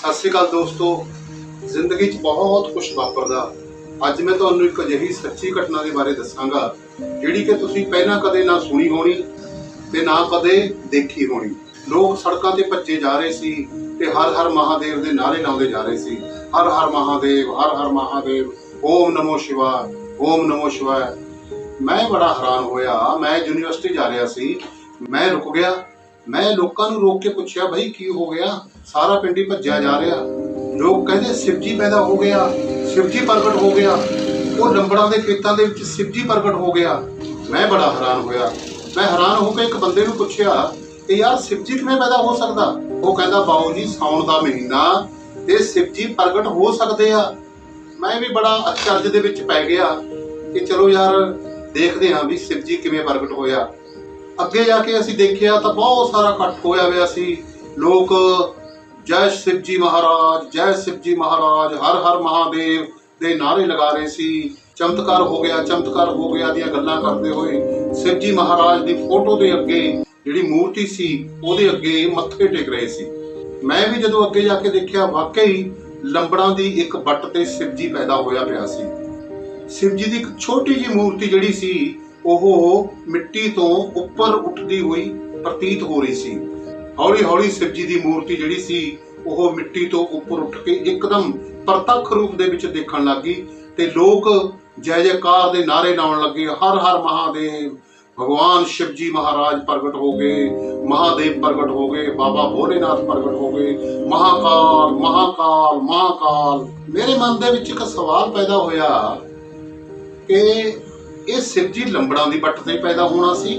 ਸਤਿ ਸ਼੍ਰੀ ਅਕਾਲ ਦੋਸਤੋ। ਜ਼ਿੰਦਗੀ 'ਚ ਬਹੁਤ ਕੁਝ ਵਾਪਰਦਾ। ਅੱਜ ਮੈਂ ਤੁਹਾਨੂੰ ਇੱਕ ਅਜਿਹੀ ਸੱਚੀ ਘਟਨਾ ਦੇ ਬਾਰੇ ਦੱਸਾਂਗਾ, ਜਿਹੜੀ ਕਿ ਤੁਸੀਂ ਪਹਿਲਾਂ ਕਦੇ ਨਾ ਸੁਣੀ ਹੋਣੀ ਤੇ ਨਾ ਕਦੇ ਦੇਖੀ ਹੋਣੀ। ਲੋਕ ਸੜਕਾਂ ਤੇ ਭੱਜੇ ਜਾ ਰਹੇ ਸੀ ਤੇ ਹਰ ਹਰ ਮਹਾਦੇਵ ਦੇ ਨਾਰੇ ਲਾਉਂਦੇ ਜਾ ਰਹੇ ਸੀ। ਹਰ ਹਰ ਮਹਾਦੇਵ, ਹਰ ਹਰ ਮਹਾਦੇਵ, ਓਮ ਨਮੋ ਸ਼ਿਵਾय ਓਮ ਨਮੋ ਸ਼ਿਵਾय ਮੈਂ ਬੜਾ ਹੈਰਾਨ ਹੋਇਆ, ਮੈਂ ਯੂਨੀਵਰਸਿਟੀ ਜਾ ਰਿਹਾ ਸੀ, ਮੈਂ ਰੁਕ ਗਿਆ ਮੈਂ ਲੋਕਾਂ ਨੂੰ ਰੋਕ ਕੇ ਪੁੱਛਿਆ ਭਾਈ ਕੀ ਹੋ ਗਿਆ? ਸਾਰਾ ਪਿੰਡ ਹੀ ਭੱਜਿਆ ਜਾ ਰਿਹਾ। ਲੋਕ ਕਹਿੰਦੇ ਸ਼ਿਵਜੀ ਪੈਦਾ ਹੋ ਗਿਆ ਸ਼ਿਵਜੀ ਪ੍ਰਗਟ ਹੋ ਗਿਆ। ਉਹ ਲੰਬੜਾਂ ਦੇ ਖੇਤਾਂ ਦੇ ਵਿੱਚ ਸ਼ਿਵਜੀ ਪ੍ਰਗਟ ਹੋ ਗਿਆ। ਮੈਂ ਬੜਾ ਹੈਰਾਨ ਹੋਇਆ। ਮੈਂ ਹੈਰਾਨ ਹੋ ਕੇ ਇੱਕ ਬੰਦੇ ਨੂੰ ਪੁੱਛਿਆ ਕਿ ਯਾਰ ਸ਼ਿਵਜੀ ਕਿਵੇਂ ਪੈਦਾ ਹੋ ਸਕਦਾ? ਉਹ ਕਹਿੰਦਾ, ਬਾਊ ਜੀ, ਸਾਉਣ ਦਾ ਮਹੀਨਾ ਤੇ ਸ਼ਿਵਜੀ ਪ੍ਰਗਟ ਹੋ ਸਕਦੇ ਆ। ਮੈਂ ਵੀ ਬੜਾ ਅਚਰਜ ਦੇ ਵਿੱਚ ਪੈ ਗਿਆ ਕਿ ਚਲੋ ਯਾਰ, ਦੇਖਦੇ ਹਾਂ ਵੀ ਸ਼ਿਵਜੀ ਕਿਵੇਂ ਪ੍ਰਗਟ ਹੋਇਆ। ਅੱਗੇ ਜਾ ਕੇ ਅਸੀਂ ਦੇਖਿਆ ਤਾਂ ਬਹੁਤ ਸਾਰਾ ਇਕੱਠ ਹੋਇਆ ਹੋਇਆ ਸੀ। ਲੋਕ, ਜੈ ਸ਼ਿਵ ਜੀ ਮਹਾਰਾਜ, ਜੈ ਸ਼ਿਵਜੀ ਮਹਾਰਾਜ, ਹਰ ਹਰ ਮਹਾਦੇਵ ਦੇ ਨਾਰੇ ਲਗਾ ਰਹੇ ਸੀ। ਚਮਤਕਾਰ ਹੋ ਗਿਆ, ਚਮਤਕਾਰ ਹੋ ਗਿਆ ਦੀਆਂ ਗੱਲਾਂ ਕਰਦੇ ਹੋਏ ਸ਼ਿਵਜੀ ਮਹਾਰਾਜ ਦੀ ਫੋਟੋ ਦੇ ਅੱਗੇ ਜਿਹੜੀ ਮੂਰਤੀ ਸੀ, ਉਹਦੇ ਅੱਗੇ ਮੱਥੇ ਟੇਕ ਰਹੇ ਸੀ। ਮੈਂ ਵੀ ਜਦੋਂ ਅੱਗੇ ਜਾ ਕੇ ਦੇਖਿਆ, ਵਾਕਈ ਲੰਬੜਾਂ ਦੀ ਇੱਕ ਵੱਟ ਤੇ ਸ਼ਿਵਜੀ ਪੈਦਾ ਹੋਇਆ ਪਿਆ ਸੀ। ਸ਼ਿਵਜੀ ਦੀ ਇੱਕ ਛੋਟੀ ਜਿਹੀ ਮੂਰਤੀ ਜਿਹੜੀ ਸੀ ਉਹ ਮਿੱਟੀ ਤੋਂ ਉੱਪਰ ਉੱਠਦੀ ਹੋਈ ਪ੍ਰਤੀਤ ਹੋ ਰਹੀ ਸੀ। ਹੌਲੀ ਹੌਲੀ ਸ਼ਿਵਜੀ ਦੀ ਮੂਰਤੀ ਜਿਹੜੀ ਸੀ, ਉਹ ਮਿੱਟੀ ਤੋਂ ਉੱਪਰ ਉੱਠ ਕੇ ਇੱਕਦਮ ਪ੍ਰਤੱਖ ਰੂਪ ਦੇ ਵਿੱਚ ਦੇਖਣ ਲੱਗੀ ਤੇ ਲੋਕ ਜੈ ਜੈਕਾਰ ਦੇ ਨਾਰੇ ਲਾਉਣ ਲੱਗੇ। ਹਰ ਹਰ ਮਹਾਦੇਵ, ਭਗਵਾਨ ਸ਼ਿਵਜੀ ਮਹਾਰਾਜ ਪ੍ਰਗਟ ਹੋ ਗਏ, ਮਹਾਦੇਵ ਪ੍ਰਗਟ ਹੋ ਗਏ, ਬਾਬਾ ਭੋਲੇਨਾਥ ਪ੍ਰਗਟ ਹੋ ਗਏ। ਮਹਾਕਾਲ ਮਹਾਕਾਲ ਮਹਾਕਾਲ। ਮੇਰੇ ਮਨ ਦੇ ਵਿੱਚ ਇੱਕ ਸਵਾਲ ਪੈਦਾ ਹੋਇਆ ਕਿ ਇਹ ਸਿਰਜੀ ਲੰਬੜਾਂ ਦੀ ਵੱਟ ਤੇ ਪੈਦਾ ਹੋਣਾ ਸੀ।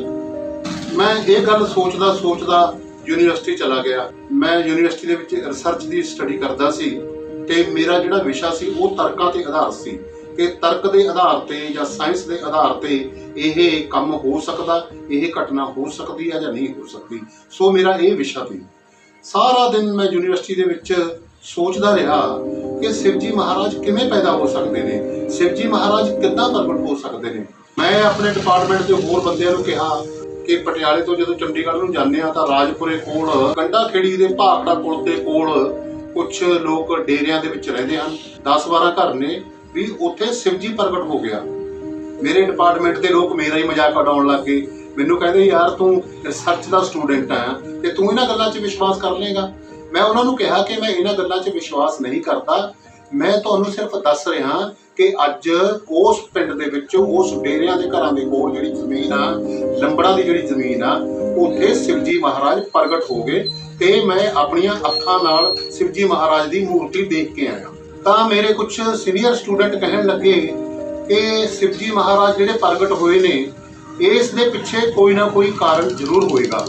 ਮੈਂ ਇਹ ਗੱਲ ਸੋਚਦਾ ਸੋਚਦਾ ਯੂਨੀਵਰਸਿਟੀ ਚਲਾ ਗਿਆ। ਮੈਂ ਯੂਨੀਵਰਸਿਟੀ ਦੇ ਵਿੱਚ ਰਿਸਰਚ ਦੀ ਸਟੱਡੀ ਕਰਦਾ ਸੀ ਤੇ ਮੇਰਾ ਜਿਹੜਾ ਵਿਸ਼ਾ ਸੀ ਉਹ ਤਰਕਾਂ ਤੇ ਆਧਾਰ ਸੀ ਕਿ ਤਰਕ ਦੇ ਆਧਾਰ ਤੇ ਜਾਂ ਸਾਇੰਸ ਦੇ ਆਧਾਰ ਤੇ ਇਹ ਕੰਮ ਹੋ ਸਕਦਾ, ਇਹ ਘਟਨਾ ਹੋ ਸਕਦੀ ਹੈ ਜਾਂ ਨਹੀਂ ਹੋ ਸਕਦੀ। ਸੋ ਮੇਰਾ ਇਹ ਵਿਸ਼ਾ ਸੀ। ਸਾਰਾ ਦਿਨ ਮੈਂ ਯੂਨੀਵਰਸਿਟੀ ਦੇ ਵਿੱਚ ਸੋਚਦਾ ਰਿਹਾ ਕਿ ਸ਼ਿਵਜੀ ਮਹਾਰਾਜ ਕਿਵੇਂ ਪੈਦਾ ਹੋ ਸਕਦੇ ਨੇ? ਸ਼ਿਵਜੀ ਮਹਾਰਾਜ ਕਿੱਦਾਂ ਪ੍ਰਗਟ ਹੋ ਸਕਦੇ ਨੇ? ਮੈਂ ਆਪਣੇ ਡਿਪਾਰਟਮੈਂਟ ਦੇ ਹੋਰ ਬੰਦਿਆਂ ਨੂੰ ਕਿਹਾ ਕਿ ਪਟਿਆਲੇ ਤੋਂ ਜਦੋਂ ਚੰਡੀਗੜ੍ਹ ਨੂੰ ਜਾਂਦੇ ਆ ਤਾਂ ਰਾਜਪੁਰੇ ਕੋਲ ਗੰਡਾ ਖੇੜੀ ਦੇ ਭਾਖੜਾ ਪੁਲ ਦੇ ਕੋਲ ਕੁਝ ਲੋਕ ਡੇਰਿਆਂ ਦੇ ਵਿੱਚ ਰਹਿੰਦੇ ਹਨ। 10-12 ਘਰ ਨੇ ਵੀ ਉੱਥੇ ਸ਼ਿਵਜੀ ਪ੍ਰਗਟ ਹੋ ਗਿਆ। ਮੇਰੇ ਡਿਪਾਰਟਮੈਂਟ ਦੇ ਲੋਕ ਮੇਰਾ ਹੀ ਮਜ਼ਾਕ ਉਡਾਉਣ ਲੱਗ ਗਏ। ਮੈਨੂੰ ਕਹਿੰਦੇ, ਯਾਰ ਤੂੰ ਰਿਸਰਚ ਦਾ ਸਟੂਡੈਂਟ ਆ ਤੇ ਤੂੰ ਇਹਨਾਂ ਗੱਲਾਂ 'ਚ ਵਿਸ਼ਵਾਸ ਕਰ ਲੇਗਾ ਮੈਂ ਉਹਨਾਂ ਨੂੰ ਕਿਹਾ ਕਿ ਮੈਂ ਇਹਨਾਂ ਗੱਲਾਂ 'ਚ ਵਿਸ਼ਵਾਸ ਨਹੀਂ ਕਰਦਾ। ਮੈਂ ਤੁਹਾਨੂੰ ਸਿਰਫ ਦੱਸ ਰਿਹਾ ਕਿ ਅੱਜ ਉਸ ਪਿੰਡ ਦੇ ਵਿੱਚ, ਉਸ ਡੇਰਿਆਂ ਦੇ ਘਰਾਂ ਦੇ ਕੋਲ ਜਿਹੜੀ ਜ਼ਮੀਨ ਆ, ਲੰਬੜਾ ਦੀ ਜਿਹੜੀ ਜ਼ਮੀਨ ਆ, ਉੱਥੇ ਸ਼ਿਵਜੀ ਮਹਾਰਾਜ ਪ੍ਰਗਟ ਹੋ ਗਏ ਤੇ ਮੈਂ ਆਪਣੀਆਂ ਅੱਖਾਂ ਨਾਲ ਸ਼ਿਵਜੀ ਮਹਾਰਾਜ ਦੀ ਮੂਰਤੀ ਦੇਖ ਕੇ ਆਇਆ। ਤਾਂ ਮੇਰੇ ਕੁਝ ਸੀਨੀਅਰ ਸਟੂਡੈਂਟ ਕਹਿਣ ਲੱਗੇ ਕਿ ਸ਼ਿਵਜੀ ਮਹਾਰਾਜ ਜਿਹੜੇ ਪ੍ਰਗਟ ਹੋਏ ਨੇ, ਇਸ ਦੇ ਪਿੱਛੇ ਕੋਈ ਨਾ ਕੋਈ ਕਾਰਨ ਜ਼ਰੂਰ ਹੋਏਗਾ।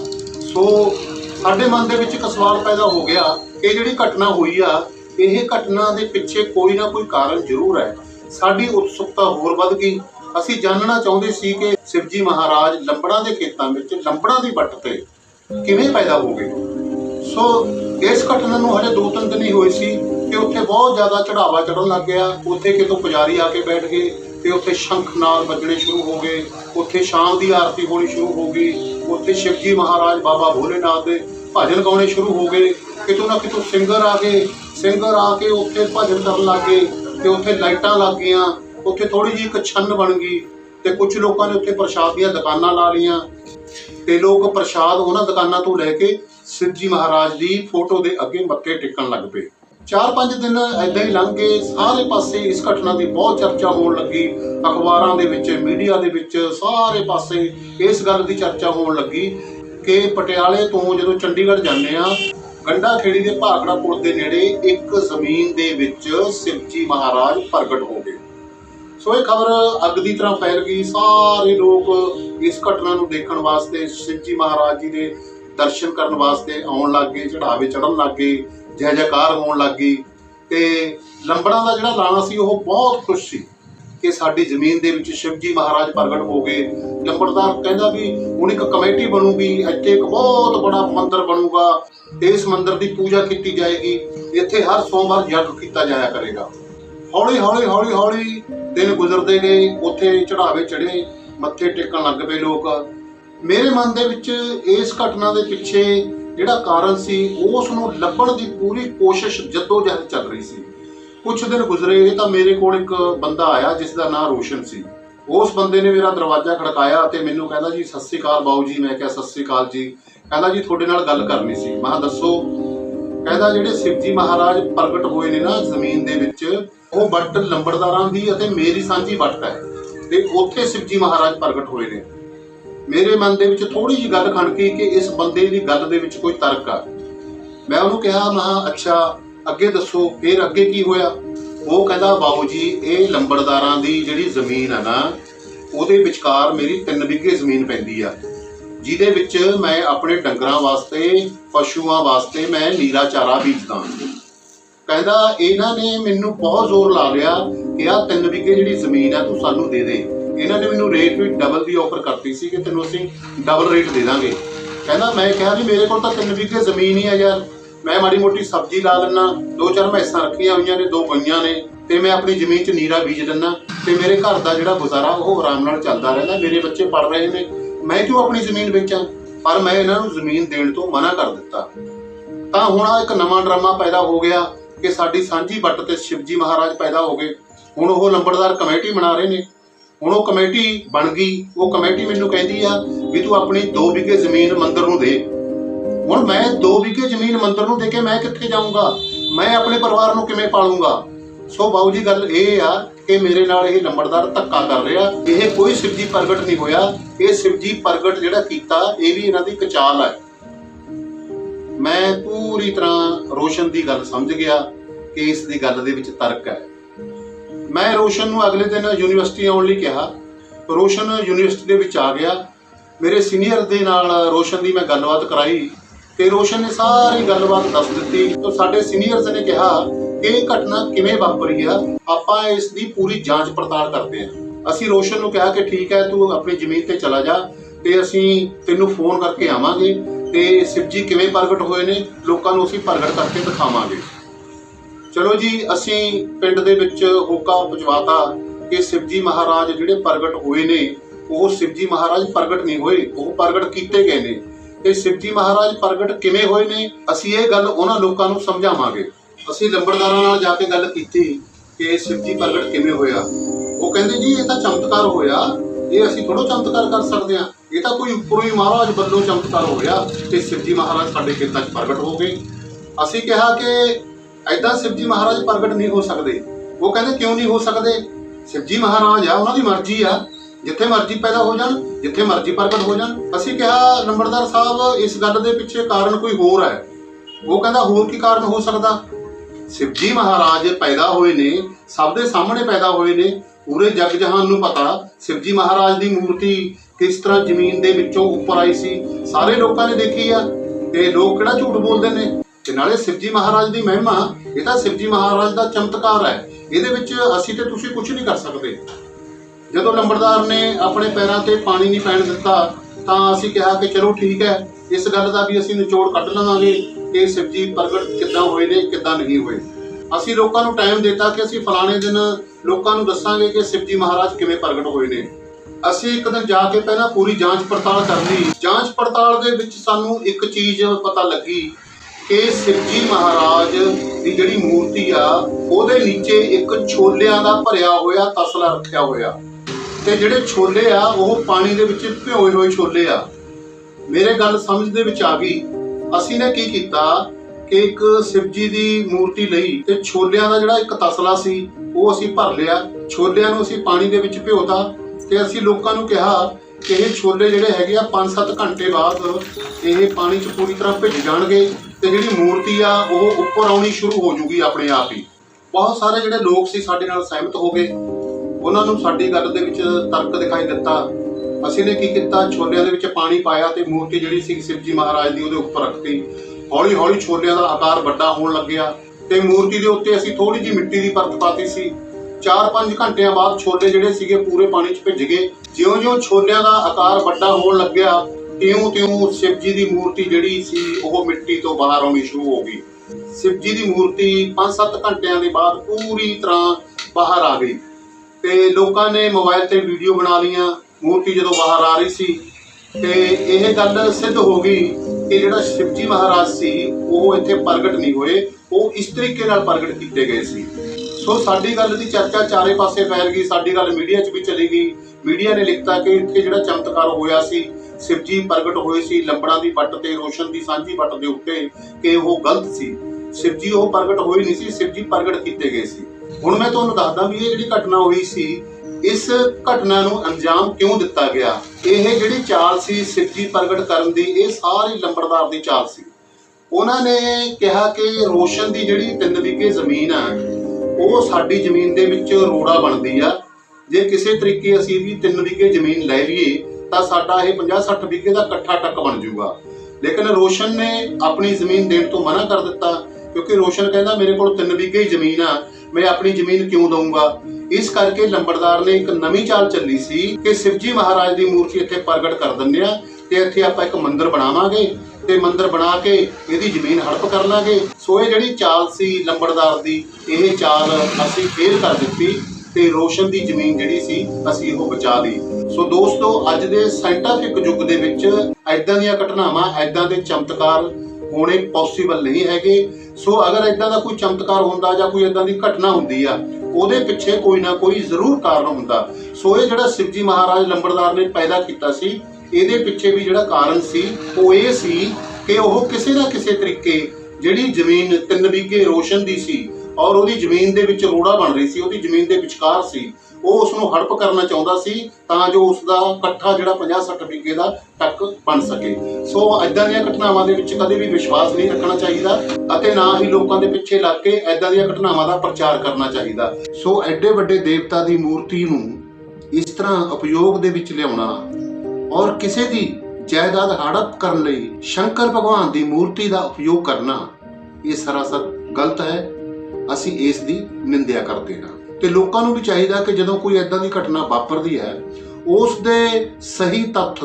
ਸੋ ਸਾਡੇ ਮਨ ਦੇ ਵਿੱਚ ਇੱਕ ਸਵਾਲ ਪੈਦਾ ਹੋ ਗਿਆ ਕਿ ਜਿਹੜੀ ਘਟਨਾ ਹੋਈ ਆ, ਇਹ ਘਟਨਾ ਦੇ ਪਿੱਛੇ ਕੋਈ ਨਾ ਕੋਈ ਕਾਰਨ ਜ਼ਰੂਰ ਹੈ। ਸਾਡੀ ਉਤਸੁਕਤਾ ਹੋਰ ਵੱਧ ਗਈ। ਅਸੀਂ ਜਾਣਨਾ ਚਾਹੁੰਦੇ ਸੀ ਕਿ ਸ਼ਿਵਜੀ ਮਹਾਰਾਜ ਲੰਬੜਾਂ ਦੇ ਖੇਤਾਂ ਵਿੱਚ, ਲੰਬੜਾਂ ਦੀ ਵੱਟ ਤੇ ਕਿਵੇਂ ਪੈਦਾ ਹੋ ਗਏ। ਸੋ ਇਸ ਘਟਨਾ ਨੂੰ ਹਜੇ ਦੋ ਤਿੰਨ ਦਿਨ ਹੀ ਹੋਏ ਸੀ ਕਿ ਉੱਥੇ ਬਹੁਤ ਜ਼ਿਆਦਾ ਚੜਾਵਾ ਚੜਨ ਲੱਗ ਗਿਆ। ਉੱਥੇ ਕਿਤੋਂ ਪੁਜਾਰੀ ਆ ਕੇ ਬੈਠ ਗਏ। ਤੇ ਉੱਥੇ ਸ਼ੰਖ ਨਾਲ ਵੱਜਣੇ ਸ਼ੁਰੂ ਹੋ ਗਏ। ਉੱਥੇ ਸ਼ਾਮ ਦੀ ਆਰਤੀ ਹੋਣੀ ਸ਼ੁਰੂ ਹੋ ਗਈ। ਉੱਥੇ ਸ਼ਿਵਜੀ ਮਹਾਰਾਜ ਬਾਬਾ ਭੋਲੇਨਾਥ ਦੇ ਭਜਨ ਗਾਉਣੇ ਸ਼ੁਰੂ ਹੋ ਗਏ। ਕਿਤੋਂ ਨਾ ਕਿਤੋਂ ਸਿੰਗਰ ਆ ਗਏ। ਸਿੰਗਰ ਆ ਕੇ ਉੱਥੇ ਭਜਨ ਕਰਨ ਲੱਗ ਗਏ ਤੇ ਉੱਥੇ ਲਾਈਟਾਂ ਲੱਗ ਗਈਆਂ। ਉੱਥੇ ਥੋੜੀ ਜਿਹੀ ਇੱਕ ਛੰਨ ਬਣ ਗਈ ਤੇ ਕੁਝ ਲੋਕਾਂ ਨੇ ਉੱਥੇ ਪ੍ਰਸ਼ਾਦ ਦੀਆਂ ਦੁਕਾਨਾਂ ਲਾ ਲਈਆਂ। ਤੇ ਲੋਕ ਪ੍ਰਸ਼ਾਦ ਉਹਨਾਂ ਦੁਕਾਨਾਂ ਤੋਂ ਲੈ ਕੇ ਸ਼ਿਵਜੀ ਮਹਾਰਾਜ ਦੀ ਫੋਟੋ ਦੇ ਅੱਗੇ ਮੱਥੇ ਟੇਕਣ ਲੱਗ ਪਏ। ਚਾਰ ਪੰਜ ਦਿਨ ਐਦਾਂ ਹੀ ਲੰਘ ਗਏ। ਸਾਰੇ ਪਾਸੇ ਇਸ ਘਟਨਾ ਦੀ ਬਹੁਤ ਚਰਚਾ ਹੋਣ ਲੱਗੀ। ਅਖਬਾਰਾਂ ਦੇ ਵਿੱਚ, ਮੀਡੀਆ ਦੇ ਵਿੱਚ ਸਾਰੇ ਪਾਸੇ ਇਸ ਗੱਲ ਦੀ ਚਰਚਾ ਹੋਣ ਲੱਗੀ ਕਿ ਪਟਿਆਲੇ ਤੋਂ ਜਦੋਂ ਚੰਡੀਗੜ੍ਹ ਜਾਂਦੇ ਆ ਗੰਡਾ ਖੇੜੀ ਦੇ ਭਾਖੜਾ ਪੁਲ ਦੇ ਨੇੜੇ ਇੱਕ ਜ਼ਮੀਨ ਦੇ ਵਿੱਚ ਸ਼ਿਵਜੀ ਮਹਾਰਾਜ ਪ੍ਰਗਟ ਹੋ ਗਏ। ਸੋ ਇਹ ਖਬਰ ਅੱਗ ਦੀ ਤਰ੍ਹਾਂ ਫੈਲ ਗਈ। ਸਾਰੇ ਲੋਕ ਇਸ ਘਟਨਾ ਨੂੰ ਦੇਖਣ ਵਾਸਤੇ ਸ਼ਿਵਜੀ ਮਹਾਰਾਜ ਜੀ ਦੇ ਦਰਸ਼ਨ ਕਰਨ ਵਾਸਤੇ ਆਉਣ ਲੱਗ ਗਏ ਚੜਾਵੇ ਚੜਨ ਲੱਗ ਗਏ, ਜੈ ਜੈਕਾਰ ਹੋਣ ਲੱਗ ਗਈ। ਤੇ ਲੰਬੜਾਂ ਦਾ ਜਿਹੜਾ ਲਾਣਾ ਸੀ, ਉਹ ਬਹੁਤ ਖੁਸ਼ ਸੀ ਕਿ ਸਾਡੀ ਜ਼ਮੀਨ ਦੇ ਵਿੱਚ ਸ਼ਿਵਜੀ ਮਹਾਰਾਜ ਪ੍ਰਗਟ ਹੋ ਗਏ। ਲੰਬੜਦਾਰ ਕਹਿੰਦਾ ਵੀ ਹੁਣ ਇੱਕ ਕਮੇਟੀ ਬਣੂਗੀ, ਇੱਥੇ ਇੱਕ ਬਹੁਤ ਬੜਾ ਮੰਦਿਰ ਬਣੂਗਾ ਇਸ ਮੰਦਿਰ ਦੀ ਪੂਜਾ ਕੀਤੀ ਜਾਏਗੀ, ਇੱਥੇ ਹਰ ਸੋਮਵਾਰ ਯੱਗ ਕੀਤਾ ਜਾਇਆ ਕਰੇਗਾ। ਹੌਲੀ ਹੌਲੀ ਹੌਲੀ ਹੌਲੀ ਦਿਨ ਗੁਜ਼ਰਦੇ ਗਏ, ਉੱਥੇ ਚੜਾਵੇ ਚੜੇ ਮੱਥੇ ਟੇਕਣ ਲੱਗ ਪਏ ਲੋਕ। ਮੇਰੇ ਮਨ ਦੇ ਵਿੱਚ ਇਸ ਘਟਨਾ ਦੇ ਪਿੱਛੇ ਜਿਹੜਾ ਕਾਰਨ ਸੀ, ਉਸ ਨੂੰ ਲੱਭਣ ਦੀ ਪੂਰੀ ਕੋਸ਼ਿਸ਼ ਜਦੋਜਹਿਦ ਚੱਲ ਰਹੀ ਸੀ। ਕੁਝ ਦਿਨ ਗੁਜ਼ਰੇ ਤਾਂ ਮੇਰੇ ਕੋਲ ਇੱਕ ਬੰਦਾ ਆਇਆ ਜਿਸ ਦਾ ਨਾਮ ਰੋਸ਼ਨ ਸੀ। ਉਸ ਬੰਦੇ ਨੇ ਮੇਰਾ ਦਰਵਾਜ਼ਾ ਖੜਕਾਇਆ ਤੇ ਮੈਨੂੰ ਕਹਿੰਦਾ, ਜੀ, ਸਤਿ ਸ੍ਰੀ ਅਕਾਲ ਬਾਊ ਜੀ। ਮੈਂ ਕਿਹਾ, ਸਤਿ ਸ੍ਰੀ ਅਕਾਲ ਜੀ। ਕਹਿੰਦਾ, ਜੀ, ਤੁਹਾਡੇ ਨਾਲ ਗੱਲ ਕਰਨੀ ਸੀ। ਮੈਂ ਦੱਸੋ। ਕਹਿੰਦਾ, ਜਿਹੜੇ ਸ਼ਿਵਜੀ ਮਹਾਰਾਜ ਪ੍ਰਗਟ ਹੋਏ ਨੇ ਨਾ ਜ਼ਮੀਨ ਦੇ ਵਿੱਚ, ਉਹ ਵੱਟ ਲੰਬੜਦਾਰਾਂ ਦੀ ਅਤੇ ਮੇਰੀ ਸਾਂਝੀ ਵੱਟ ਹੈ। ਤੇ ਉੱਥੇ ਸ਼ਿਵਜੀ ਮਹਾਰਾਜ ਪ੍ਰਗਟ ਹੋਏ ਨੇ। ਮੇਰੇ ਮਨ ਦੇ ਵਿੱਚ ਥੋੜੀ ਜਿਹੀ ਗੱਲ ਖਣਕੀ ਕਿ ਇਸ ਬੰਦੇ ਦੀ ਗੱਲ ਦੇ ਵਿੱਚ ਕੋਈ ਤਰਕ ਆ। ਮੈਂ ਉਹਨੂੰ ਕਿਹਾ, ਮੈਂ ਅੱਛਾ, ਅੱਗੇ ਦੱਸੋ, ਫਿਰ ਅੱਗੇ ਕੀ ਹੋਇਆ? ਉਹ ਕਹਿੰਦਾ ਬਾਬੂ ਜੀ, ਇਹ ਲੰਬੜਦਾਰਾਂ ਦੀ ਜਿਹੜੀ ਜ਼ਮੀਨ ਆ ਨਾ, ਉਹਦੇ ਵਿਚਕਾਰ ਮੇਰੀ 3 ਵਿਗੇ ਜ਼ਮੀਨ ਪੈਂਦੀ ਆ। ਜਿਹਦੇ ਵਿੱਚ ਮੈਂ ਆਪਣੇ ਡੰਗਰਾਂ ਵਾਸਤੇ, ਪਸ਼ੂਆਂ ਵਾਸਤੇ ਮੈਂ ਨੀਰਾ ਚਾਰਾ ਬੀਜਦਾ ਕਹਿੰਦਾ, ਇਹਨਾਂ ਨੇ ਮੈਨੂੰ ਬਹੁਤ ਜ਼ੋਰ ਲਾ ਲਿਆ ਕਿ ਆਹ 3 ਵਿਗੇ ਜਿਹੜੀ ਜ਼ਮੀਨ ਆ, ਤੂੰ ਸਾਨੂੰ ਦੇ ਦੇ। ਇਹਨਾਂ ਨੇ ਮੈਨੂੰ ਰੇਟ ਵੀ ਡਬਲ ਦੀ ਆਫਰ ਕਰਤੀ ਸੀ ਕਿ ਤੈਨੂੰ ਅਸੀਂ ਡਬਲ ਰੇਟ ਦੇ ਦਾਂਗੇ। ਕਹਿੰਦਾ, ਮੈਂ ਕਿਹਾ ਵੀ ਮੇਰੇ ਕੋਲ ਤਾਂ 3 ਵਿਗੇ ਜ਼ਮੀਨ ਹੀ ਆ ਯਾਰ। ਮੈਂ ਮਾੜੀ ਮੋਟੀ ਸਬਜ਼ੀ ਲਾ ਲੈਣਾ ਦੋ ਚਾਰ ਮੈਸਾਂ ਰੱਖੀਆਂ ਹੋਈਆਂ ਨੇ, ਦੋ ਗਈਆਂ ਨੇ, ਤੇ ਮੈਂ ਆਪਣੀ ਜ਼ਮੀਨ 'ਚ ਨੀਰਾ ਬੀਜ ਦਿੰਦਾ, ਤੇ ਮੇਰੇ ਘਰ ਦਾ ਜਿਹੜਾ ਗੁਜ਼ਾਰਾ, ਉਹ ਆਰਾਮ ਨਾਲ ਚੱਲਦਾ ਰਹਿੰਦਾ, ਮੇਰੇ ਬੱਚੇ ਪੜ ਰਹੇ ਨੇ। ਮੈਂ ਕਿਉਂ ਆਪਣੀ ਜ਼ਮੀਨ ਵੇਚਾਂ? ਪਰ ਮੈਂ ਇਹਨਾਂ ਨੂੰ ਜ਼ਮੀਨ ਦੇਣ ਤੋਂ ਮਨਾ ਕਰ ਦਿੱਤਾ। ਤਾਂ ਹੁਣ ਆਹ ਇੱਕ ਨਵਾਂ ਡਰਾਮਾ ਪੈਦਾ ਹੋ ਗਿਆ ਕਿ ਸਾਡੀ ਸਾਂਝੀ ਵੱਟ ਤੇ ਸ਼ਿਵਜੀ ਮਹਾਰਾਜ ਪੈਦਾ ਹੋ ਗਏ। ਹੁਣ ਉਹ ਲੰਬੜਦਾਰ ਕਮੇਟੀ ਬਣਾ ਰਹੇ ਨੇ। ਹੁਣ ਉਹ ਕਮੇਟੀ ਬਣ ਗਈ, ਉਹ ਕਮੇਟੀ ਮੈਨੂੰ ਕਹਿੰਦੀ ਆ ਵੀ ਤੂੰ ਆਪਣੀ 2 ਵਿਗੇ ਜ਼ਮੀਨ ਮੰਦਰ ਨੂੰ ਦੇ ਹੁਣ ਮੈਂ 2 ਵਿਗੇ ਜ਼ਮੀਨ ਮੰਦਰ ਨੂੰ ਦੇ ਕੇ ਮੈਂ ਕਿੱਥੇ ਜਾਊਂਗਾ? ਮੈਂ ਆਪਣੇ ਪਰਿਵਾਰ ਨੂੰ ਕਿਵੇਂ ਪਾਲੂੰਗਾ? ਸੋ ਬਾਊ ਜੀ, ਗੱਲ ਇਹ ਆ ਕਿ ਮੇਰੇ ਨਾਲ ਇਹ ਲੰਬੜਦਾਰ ਧੱਕਾ ਕਰ ਰਿਹਾ। ਇਹ ਕੋਈ ਸ਼ਿਵਜੀ ਪ੍ਰਗਟ ਨਹੀਂ ਹੋਇਆ। ਇਹ ਸ਼ਿਵਜੀ ਪ੍ਰਗਟ ਜਿਹੜਾ ਕੀਤਾ, ਇਹ ਵੀ ਇਹਨਾਂ ਦੀ ਕਚਾਲ ਹੈ ਮੈਂ ਪੂਰੀ ਤਰ੍ਹਾਂ ਰੋਸ਼ਨ ਦੀ ਗੱਲ ਸਮਝ ਗਿਆ ਕਿ ਇਸ ਦੀ ਗੱਲ ਦੇ ਵਿੱਚ ਤਰਕ ਹੈ। ਮੈਂ ਰੋਸ਼ਨ ਨੂੰ ਅਗਲੇ ਦਿਨ ਯੂਨੀਵਰਸਿਟੀ ਆਉਣ ਲਈ ਕਿਹਾ। ਰੋਸ਼ਨ ਯੂਨੀਵਰਸਿਟੀ ਦੇ ਵਿੱਚ ਆ ਗਿਆ। ਮੇਰੇ ਸੀਨੀਅਰ ਦੇ ਨਾਲ ਰੋਸ਼ਨ ਦੀ ਮੈਂ ਗੱਲਬਾਤ ਕਰਾਈ ਤੇ ਰੋਸ਼ਨ ਨੇ ਸਾਰੀ ਗੱਲਬਾਤ ਦੱਸ ਦਿੱਤੀ। ਤਾਂ ਸਾਡੇ ਸੀਨੀਅਰਸ ਨੇ ਕਿਹਾ ਕਿ ਇਹ ਘਟਨਾ ਕਿਵੇਂ ਵਾਪਰੀ ਆ? ਆਪਾਂ ਇਸ ਦੀ ਪੂਰੀ ਜਾਂਚ ਪੜਤਾਲ ਕਰਦੇ ਹਾਂ। ਅਸੀਂ ਰੋਸ਼ਨ ਨੂੰ ਕਿਹਾ ਕਿ ਠੀਕ ਹੈ, ਤੂੰ ਆਪਣੀ ਜ਼ਮੀਨ ਤੇ ਚਲਾ ਜਾ ਤੇ ਅਸੀਂ ਤੈਨੂੰ ਫੋਨ ਕਰਕੇ ਆਵਾਂਗੇ ਤੇ ਸ਼ਿਵਜੀ ਕਿਵੇਂ ਪ੍ਰਗਟ ਹੋਏ ਨੇ, ਲੋਕਾਂ ਨੂੰ ਅਸੀਂ ਪ੍ਰਗਟ ਕਰਕੇ ਦਿਖਾਵਾਂਗੇ। ਚਲੋ ਜੀ, ਅਸੀਂ ਪਿੰਡ ਦੇ ਵਿੱਚ ਹੋਕਾ ਪਹੁੰਚਵਾਤਾ ਕਿ ਸ਼ਿਵਜੀ ਮਹਾਰਾਜ ਜਿਹੜੇ ਪ੍ਰਗਟ ਹੋਏ ਨੇ, ਉਹ ਸ਼ਿਵਜੀ ਮਹਾਰਾਜ ਪ੍ਰਗਟ ਨਹੀਂ ਹੋਏ, ਉਹ ਪ੍ਰਗਟ ਕੀਤੇ ਗਏ ਨੇ। ਤੇ ਸ਼ਿਵਜੀ ਮਹਾਰਾਜ ਪ੍ਰਗਟ ਕਿਵੇਂ ਹੋਏ ਨੇ, ਅਸੀਂ ਇਹ ਗੱਲ ਉਹਨਾਂ ਲੋਕਾਂ ਨੂੰ ਸਮਝਾਵਾਂਗੇ। ਅਸੀਂ ਲੰਬੜਦਾਰਾਂ ਨਾਲ ਜਾ ਕੇ ਗੱਲ ਕੀਤੀ ਕਿ ਸ਼ਿਵਜੀ ਪ੍ਰਗਟ ਕਿਵੇਂ ਹੋਇਆ। ਉਹ ਕਹਿੰਦੇ, ਜੀ, ਇਹ ਤਾਂ ਚਮਤਕਾਰ ਹੋਇਆ। ਇਹ ਅਸੀਂ ਥੋੜੋ ਚਮਤਕਾਰ ਕਰ ਸਕਦੇ ਹਾਂ। ਇਹ ਤਾਂ ਕੋਈ ਉੱਪਰੋਂ ਹੀ ਮਹਾਰਾਜ ਵੱਲੋਂ ਚਮਤਕਾਰ ਹੋਇਆ ਤੇ ਸ਼ਿਵਜੀ ਮਹਾਰਾਜ ਸਾਡੇ ਖੇਤਾਂ 'ਚ ਪ੍ਰਗਟ ਹੋ ਗਏ। ਅਸੀਂ ਕਿਹਾ ਕਿ ਐਦਾਂ ਸ਼ਿਵਜੀ ਮਹਾਰਾਜ ਪ੍ਰਗਟ ਨਹੀਂ ਹੋ ਸਕਦੇ। ਉਹ ਕਹਿੰਦੇ, ਕਿਉਂ ਨਹੀਂ ਹੋ ਸਕਦੇ? ਸ਼ਿਵਜੀ ਮਹਾਰਾਜ ਆ, ਉਹਨਾਂ ਦੀ ਮਰਜ਼ੀ ਆ। ਜਿੱਥੇ ਮਰਜ਼ੀ ਪੈਦਾ ਹੋ ਜਾਣ, ਜਿੱਥੇ ਮਰਜ਼ੀ ਪ੍ਰਗਟ ਹੋ ਜਾਣ। ਅਸੀਂ ਕਿਹਾ, ਨੰਬਰਦਾਰ ਸਾਹਿਬ, ਇਸ ਗੱਲ ਦੇ ਪਿੱਛੇ ਕਾਰਨ ਕੋਈ ਹੋਰ ਹੈ। ਉਹ ਕਹਿੰਦਾ, ਹੋਰ ਕੀ ਕਾਰਨ ਹੋ ਸਕਦਾ? ਸ਼ਿਵਜੀ ਮਹਾਰਾਜ ਪੈਦਾ ਹੋਏ ਨੇ, ਸਭ ਦੇ ਸਾਹਮਣੇ ਪੈਦਾ ਹੋਏ ਨੇ। ਪੂਰੇ ਜਗ ਜਹਾਨ ਨੂੰ ਪਤਾ, ਸ਼ਿਵਜੀ ਮਹਾਰਾਜ ਦੀ ਮੂਰਤੀ ਕਿਸ ਤਰ੍ਹਾਂ ਜ਼ਮੀਨ ਦੇ ਵਿੱਚੋਂ ਉੱਪਰ ਆਈ ਸੀ। ਸਾਰੇ ਲੋਕਾਂ ਨੇ ਦੇਖੀ ਆ। ਤੇ ਲੋਕ ਕਿਹੜਾ ਝੂਠ ਬੋਲਦੇ ਨੇ? ਤੇ ਨਾਲੇ ਸ਼ਿਵਜੀ ਮਹਾਰਾਜ ਦੀ ਮਹਿਮਾ, ਇਹ ਤਾਂ ਸ਼ਿਵਜੀ ਮਹਾਰਾਜ ਦਾ ਚਮਤਕਾਰ ਹੈ। ਇਹਦੇ ਵਿੱਚ ਅਸੀਂ ਤੇ ਤੁਸੀਂ ਕੁਝ ਨਹੀਂ ਕਰ ਸਕਦੇ। ਜਦੋਂ ਲੰਬੜਦਾਰ ਨੇ ਆਪਣੇ ਪੈਰਾਂ ਤੇ ਪਾਣੀ ਨਹੀਂ ਪੈਣ ਦਿੱਤਾ, ਤਾਂ ਅਸੀਂ ਕਿਹਾ ਕਿ ਚਲੋ ਠੀਕ ਹੈ, ਇਸ ਗੱਲ ਦਾ ਵੀ ਅਸੀਂ ਨਿਚੋੜ ਕੱਢ ਲਵਾਂਗੇ ਕਿ ਸ਼ਿਵਜੀ ਪ੍ਰਗਟ ਕਿੱਦਾਂ ਹੋਏ ਨੇ, ਕਿੱਦਾਂ ਨਹੀਂ ਹੋਏ। ਅਸੀਂ ਲੋਕਾਂ ਨੂੰ ਟਾਈਮ ਦਿੱਤਾ ਕਿ ਅਸੀਂ ਫਲਾਣੇ ਦਿਨ ਲੋਕਾਂ ਨੂੰ ਦੱਸਾਂਗੇ ਕਿ ਸ਼ਿਵਜੀ ਮਹਾਰਾਜ ਕਿਵੇਂ ਪ੍ਰਗਟ ਹੋਏ ਨੇ। ਅਸੀਂ ਇੱਕ ਦਿਨ ਜਾ ਕੇ ਪਹਿਲਾਂ ਪੂਰੀ ਜਾਂਚ ਪੜਤਾਲ ਕਰ ਲਈ। ਜਾਂਚ ਪੜਤਾਲ ਦੇ ਵਿੱਚ ਸਾਨੂੰ ਇੱਕ ਚੀਜ਼ ਪਤਾ ਲੱਗੀ ਕਿ ਸ਼ਿਵਜੀ ਮਹਾਰਾਜ ਦੀ ਜਿਹੜੀ ਮੂਰਤੀ ਆ, ਉਹਦੇ ਨੀਚੇ ਇੱਕ ਛੋਲਿਆਂ ਦਾ ਭਰਿਆ ਹੋਇਆ ਤਸਲਾ ਰੱਖਿਆ ਹੋਇਆ। ਤੇ ਜਿਹੜੇ ਛੋਲੇ ਆ, ਉਹ ਪਾਣੀ ਦੇ ਵਿੱਚ ਭਿਓਏ ਹੋਏ ਛੋਲੇ ਆ। ਮੇਰੇ ਗੱਲ ਸਮਝ ਦੇ ਵਿੱਚ ਆ ਗਈ। ਅਸੀਂ ਨੇ ਕੀ ਕੀਤਾ ਕਿ ਇੱਕ ਸ਼ਿਵਜੀ ਦੀ ਮੂਰਤੀ ਲਈ ਤੇ ਛੋਲਿਆਂ ਦਾ ਜਿਹੜਾ ਇੱਕ ਤਸਲਾ ਸੀ, ਉਹ ਅਸੀਂ ਭਰ ਲਿਆ। ਛੋਲਿਆਂ ਨੂੰ ਅਸੀਂ ਪਾਣੀ ਦੇ ਵਿੱਚ ਭਿਓਤਾ ਤੇ ਅਸੀਂ ਲੋਕਾਂ ਨੂੰ ਕਿਹਾ ਕਿ ਇਹ ਛੋਲੇ ਜਿਹੜੇ ਹੈਗੇ ਆ 5-7 ਘੰਟੇ ਬਾਅਦ ਇਹ ਪਾਣੀ 'ਚ ਪੂਰੀ ਤਰ੍ਹਾਂ ਭਿੱਜ ਜਾਣਗੇ। ਤੇ ਜਿਹੜੀ ਮੂਰਤੀ ਆ, ਉਹ ਉੱਪਰ ਆਉਣੀ ਸ਼ੁਰੂ ਹੋ ਜੂਗੀ ਆਪਣੇ ਆਪ ਹੀ। ਬਹੁਤ ਸਾਰੇ ਜਿਹੜੇ ਲੋਕ ਸੀ ਸਾਡੇ ਨਾਲ ਸਹਿਮਤ ਹੋ ਗਏ। ਉਹਨਾਂ ਨੂੰ ਸਾਡੀ ਗੱਲ ਦੇ ਵਿੱਚ ਤਰਕ ਦਿਖਾਈ ਦਿੱਤਾ। ਅਸੀਂ ਨੇ ਕੀ ਕੀਤਾ? ਛੋਲਿਆਂ ਦੇ ਵਿੱਚ ਪਾਣੀ ਪਾਇਆ ਤੇ ਮੂਰਤੀ ਜਿਹੜੀ ਸੀ ਸ਼ਿਵਜੀ ਮਹਾਰਾਜ ਦੀ, ਉਹਦੇ ਉੱਪਰ ਰੱਖਤੀ। ਹੌਲੀ ਹੌਲੀ ਛੋਲਿਆਂ ਦਾ ਆਕਾਰ ਵੱਡਾ ਹੋਣ ਲੱਗਿਆ ਤੇ ਮੂਰਤੀ ਦੇ ਉੱਤੇ ਅਸੀਂ ਥੋੜੀ ਜਿਹੀ ਮਿੱਟੀ ਦੀ ਪਰਤ ਪਾਤੀ ਸੀ। 4-5 ਘੰਟਿਆਂ ਬਾਅਦ ਛੋਲੇ ਜਿਹੜੇ ਸੀਗੇ ਪੂਰੇ ਪਾਣੀ 'ਚ ਭਿੱਜ ਗਏ। ਜਿਉਂ-ਜਿਉਂ ਛੋਲਿਆਂ ਦਾ ਆਕਾਰ ਵੱਡਾ ਹੋਣ ਲੱਗਿਆ ਤਿਉਂ ਸ਼ਿਵ ਜੀ ਦੀ ਮੂਰਤੀ ਜਿਹੜੀ ਸੀ, ਉਹ ਮਿੱਟੀ ਤੋਂ ਬਾਹਰ ਆਉਣੀ ਸ਼ੁਰੂ ਹੋ ਗਈ। ਸ਼ਿਵਜੀ ਦੀ ਮੂਰਤੀ 5-7 ਘੰਟਿਆਂ ਦੇ ਬਾਅਦ ਪੂਰੀ ਤਰ੍ਹਾਂ ਬਾਹਰ ਆ ਗਈ। ਤੇ ਲੋਕਾਂ ਨੇ ਮੋਬਾਈਲ ਤੇ ਵੀਡੀਓ ਬਣਾ ਲਈਆਂ। ਮੂਰਤੀ ਜਦੋਂ ਬਾਹਰ ਆ ਰਹੀ ਸੀ, ਤੇ ਇਹ ਗੱਲ ਸਿੱਧ ਹੋ ਗਈ ਕਿ ਜਿਹੜਾ ਸ਼ਿਵਜੀ ਮਹਾਰਾਜ ਸੀ, ਉਹ ਇੱਥੇ ਪ੍ਰਗਟ ਨਹੀਂ ਹੋਏ। ਉਹ ਇਸ ਤਰੀਕੇ ਨਾਲ ਪ੍ਰਗਟ ਕੀਤੇ ਗਏ ਸੀ। ਸੋ ਸਾਡੀ ਗੱਲ ਦੀ ਚਰਚਾ ਚਾਰੇ ਪਾਸੇ ਫੈਲ ਗਈ। ਸਾਡੀ ਗੱਲ ਮੀਡੀਆ 'ਚ ਵੀ ਚਲੀ ਗਈ। ਮੀਡੀਆ ਨੇ ਲਿਖਤਾ ਕਿ ਇੱਥੇ ਜਿਹੜਾ ਚਮਤਕਾਰ ਹੋਇਆ ਸੀ ਸ਼ਿਵਜੀ ਪ੍ਰਗਟ ਹੋਏ ਸੀ ਲੰਬੜਾਂ ਦੀ ਪੱਟ ਤੇ, ਰੋਸ਼ਨ ਦੀ ਸਾਂਝੀ ਪੱਟ ਦੇ ਉੱਤੇ ਕਿ ਉਹ ਗਲਤ ਸੀ। ਸ਼ਿਵਜੀ ਉਹ ਪ੍ਰਗਟ ਹੋਏ ਨਹੀਂ ਸੀ, ਸ਼ਿਵਜੀ ਪ੍ਰਗਟ ਕੀਤੇ ਗਏ ਸੀ। ਹੁਣ ਮੈਂ ਤੁਹਾਨੂੰ ਦੱਸਦਾ ਵੀ ਇਹ ਜਿਹੜੀ ਘਟਨਾ ਹੋਈ ਸੀ, ਇਸ ਘਟਨਾ ਨੂੰ ਅੰਜਾਮ ਕਿਉਂ ਦਿੱਤਾ ਗਿਆ? ਇਹ ਜਿਹੜੀ ਚਾਲ ਸੀ ਸ਼ਿਵਜੀ ਪ੍ਰਗਟ ਕਰਨ ਦੀ, ਇਹ ਸਾਰੀ ਲੰਬੜਦਾਰ ਦੀ ਚਾਲ ਸੀ। ਉਹਨਾਂ ਨੇ ਕਿਹਾ ਕਿ ਰੋਸ਼ਨ ਦੀ ਜਿਹੜੀ ਤਿੰਨ ਵਿਗੇ ਜ਼ਮੀਨ ਆ, ਉਹ ਸਾਡੀ ਜ਼ਮੀਨ ਦੇ ਵਿੱਚ ਰੋੜਾ ਬਣਦੀ ਆ। ਜੇ ਕਿਸੇ ਤਰੀਕੇ ਅਸੀਂ ਵੀ ਤਿੰਨ ਵਿਗੇ ਜ਼ਮੀਨ ਲੈ ਲਈਏ ਤਾਂ ਸਾਡਾ ਇਹ 50-60 ਵਿਗੇ ਦਾ ਇਕੱਠਾ ਟੱਕ ਬਣ ਜਾਊਗਾ। ਲੇਕਿਨ ਰੋਸ਼ਨ ਨੇ ਆਪਣੀ ਜ਼ਮੀਨ ਦੇਣ ਤੋਂ ਮਨਾ ਕਰ ਦਿੱਤਾ, ਕਿਉਂਕਿ ਰੋਸ਼ਨ ਕਹਿੰਦਾ, ਮੇਰੇ ਕੋਲ ਤਿੰਨ ਵਿਗੇ ਹੀ ਜ਼ਮੀਨ ਆ, ਮੈਂ ਆਪਣੀ ਜ਼ਮੀਨ ਕਿਉਂ ਦਊਂਗਾ? ਇਸ ਕਰਕੇ ਲੰਬੜਦਾਰ ਨੇ ਇੱਕ ਨਵੀਂ ਚਾਲ ਚੱਲੀ ਸੀ ਕਿ ਸ਼ਿਵਜੀ ਮਹਾਰਾਜ ਦੀ ਮੂਰਤੀ ਇੱਥੇ ਪ੍ਰਗਟ ਕਰ ਦਿੰਦੇ ਆ ਤੇ ਇੱਥੇ ਆਪਾਂ ਇੱਕ ਮੰਦਿਰ ਬਣਾਵਾਂਗੇ ਤੇ ਮੰਦਿਰ ਬਣਾ ਕੇ ਇਹਦੀ ਜ਼ਮੀਨ ਹੜਪ ਕਰ ਲਾਂਗੇ। ਸੋ ਇਹ ਜਿਹੜੀ ਚਾਲ ਸੀ ਲੰਬੜਦਾਰ ਦੀ, ਇਹ ਚਾਲ ਅਸੀਂ ਫੇਲ ਕਰ ਦਿੱਤੀ। ਤੇ ਰੋਸ਼ਨ ਦੀ ਜ਼ਮੀਨ ਜਿਹੜੀ ਸੀ, ਅਸੀਂ ਉਹ ਬਚਾ ਲਈ। ਸੋ ਦੋਸਤੋ, ਅੱਜ ਦੇ ਸਾਇੰਟਿਫਿਕ ਯੁੱਗ ਦੇ ਵਿੱਚ ਐਦਾਂ ਦੀਆਂ ਘਟਨਾਵਾਂ ਐਦਾਂ ਦੇ ਚਮਤਕਾਰ ਹੋਣੇ ਪੋਸੀਬਲ ਨਹੀਂ ਹੈਗੇ। ਸੋ ਅਗਰ ਐਦਾਂ ਦਾ ਕੋਈ ਚਮਤਕਾਰ ਹੁੰਦਾ ਜਾਂ ਕੋਈ ਐਦਾਂ ਦੀ ਘਟਨਾ ਹੁੰਦੀ ਆ, ਉਹਦੇ ਪਿੱਛੇ ਕੋਈ ਨਾ ਕੋਈ ਜ਼ਰੂਰ ਕਾਰਨ ਹੁੰਦਾ। ਸੋ ਇਹ ਜਿਹੜਾ ਸ਼ਿਵਜੀ ਮਹਾਰਾਜ ਲੰਬੜਦਾਰ ਨੇ ਪੈਦਾ ਕੀਤਾ ਸੀ, ਇਹਦੇ ਪਿੱਛੇ ਵੀ ਜਿਹੜਾ ਕਾਰਨ ਸੀ, ਉਹ ਇਹ ਸੀ ਕਿ ਉਹ ਕਿਸੇ ਨਾ ਕਿਸੇ ਤਰੀਕੇ ਜਿਹੜੀ ਜ਼ਮੀਨ ਤਿੰਨ ਬੀਗੇ ਰੋਸ਼ਨ ਦੀ ਸੀ ਔਰ ਉਹਦੀ ਜ਼ਮੀਨ ਦੇ ਵਿੱਚ ਰੋੜਾ ਬਣ ਰਹੀ ਸੀ, ਉਹਦੀ ਜ਼ਮੀਨ ਦੇ ਵਿਚਕਾਰ ਸੀ। ਉਹ ਉਸ ਨੂੰ ਹੜਪ ਕਰਨਾ ਚਾਹੁੰਦਾ ਸੀ ਤਾਂ ਜੋ ਉਸ ਦਾ ਇਕੱਠਾ ਜਿਹੜਾ 50-60 ਵਿਗੇ ਦਾ ਟੱਕ ਬਣ ਸਕੇ। ਸੋ ਐਦਾਂ ਦੀਆਂ ਘਟਨਾਵਾਂ ਦੇ ਵਿੱਚ ਕਦੇ ਵੀ ਵਿਸ਼ਵਾਸ ਨਹੀਂ ਰੱਖਣਾ ਚਾਹੀਦਾ ਅਤੇ ਨਾ ਹੀ ਲੋਕਾਂ ਦੇ ਪਿੱਛੇ ਲੱਗ ਕੇ ਐਦਾਂ ਦੀਆਂ ਘਟਨਾਵਾਂ ਦਾ ਪ੍ਰਚਾਰ ਕਰਨਾ ਚਾਹੀਦਾ। ਸੋ ਐਡੇ ਵੱਡੇ ਦੇਵਤਾ ਦੀ ਮੂਰਤੀ ਨੂੰ ਇਸ ਤਰ੍ਹਾਂ ਉਪਯੋਗ ਦੇ ਵਿੱਚ ਲਿਆਉਣਾ ਔਰ ਕਿਸੇ ਦੀ ਜਾਇਦਾਦ ਹੜਪ ਕਰਨ ਲਈ ਸ਼ੰਕਰ ਭਗਵਾਨ ਦੀ ਮੂਰਤੀ ਦਾ ਉਪਯੋਗ ਕਰਨਾ, ਇਹ ਸਰਾਸਰ ਗਲਤ ਹੈ। ਅਸੀਂ ਇਸ ਦੀ ਨਿੰਦਿਆ ਕਰਦੇ ਹਾਂ। ਤੇ ਲੋਕਾਂ ਨੂੰ ਵੀ ਚਾਹੀਦਾ ਕਿ ਜਦੋਂ ਕੋਈ ਐਦਾਂ ਦੀ ਘਟਨਾ ਵਾਪਰਦੀ ਹੈ, ਉਸ ਦੇ ਸਹੀ ਤੱਥ,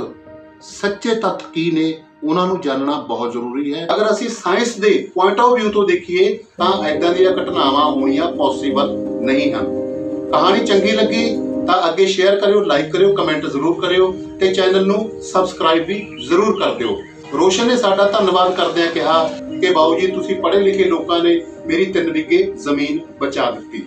ਸੱਚੇ ਤੱਥ ਕੀ ਨੇ, ਉਹਨਾਂ ਨੂੰ ਜਾਣਨਾ ਬਹੁਤ ਜ਼ਰੂਰੀ ਹੈ। ਅਗਰ ਅਸੀਂ ਸਾਇੰਸ ਦੇ ਪੁਆਇੰਟ ਆਫ View ਤੋਂ ਦੇਖੀਏ, ਤਾਂ ਐਦਾਂ ਦੀਆਂ ਘਟਨਾਵਾਂ ਹੋਣੀਆਂ ਪੋਸੀਬਲ ਨਹੀਂ ਹਨ। ਕਹਾਣੀ ਚੰਗੀ ਲੱਗੀ ਤਾਂ ਅੱਗੇ ਸ਼ੇਅਰ ਕਰਿਓ ਲਾਈਕ ਕਰਿਓ ਕਮੈਂਟ ਜ਼ਰੂਰ ਕਰਿਓ ਤੇ ਚੈਨਲ ਨੂੰ ਸਬਸਕ੍ਰਾਈਬ ਵੀ ਜ਼ਰੂਰ ਕਰ ਦਿਓ। ਰੋਸ਼ਨ ਨੇ ਸਾਡਾ ਧੰਨਵਾਦ ਕਰਦਿਆਂ ਕਿਹਾ ਕਿ ਬਾਊ ਜੀ ਤੁਸੀਂ ਪੜ੍ਹੇ ਲਿਖੇ ਲੋਕਾਂ ਨੇ ਮੇਰੀ ਤਿੰਨ ਵਿਗੇ ਜ਼ਮੀਨ ਬਚਾ ਦਿੱਤੀ।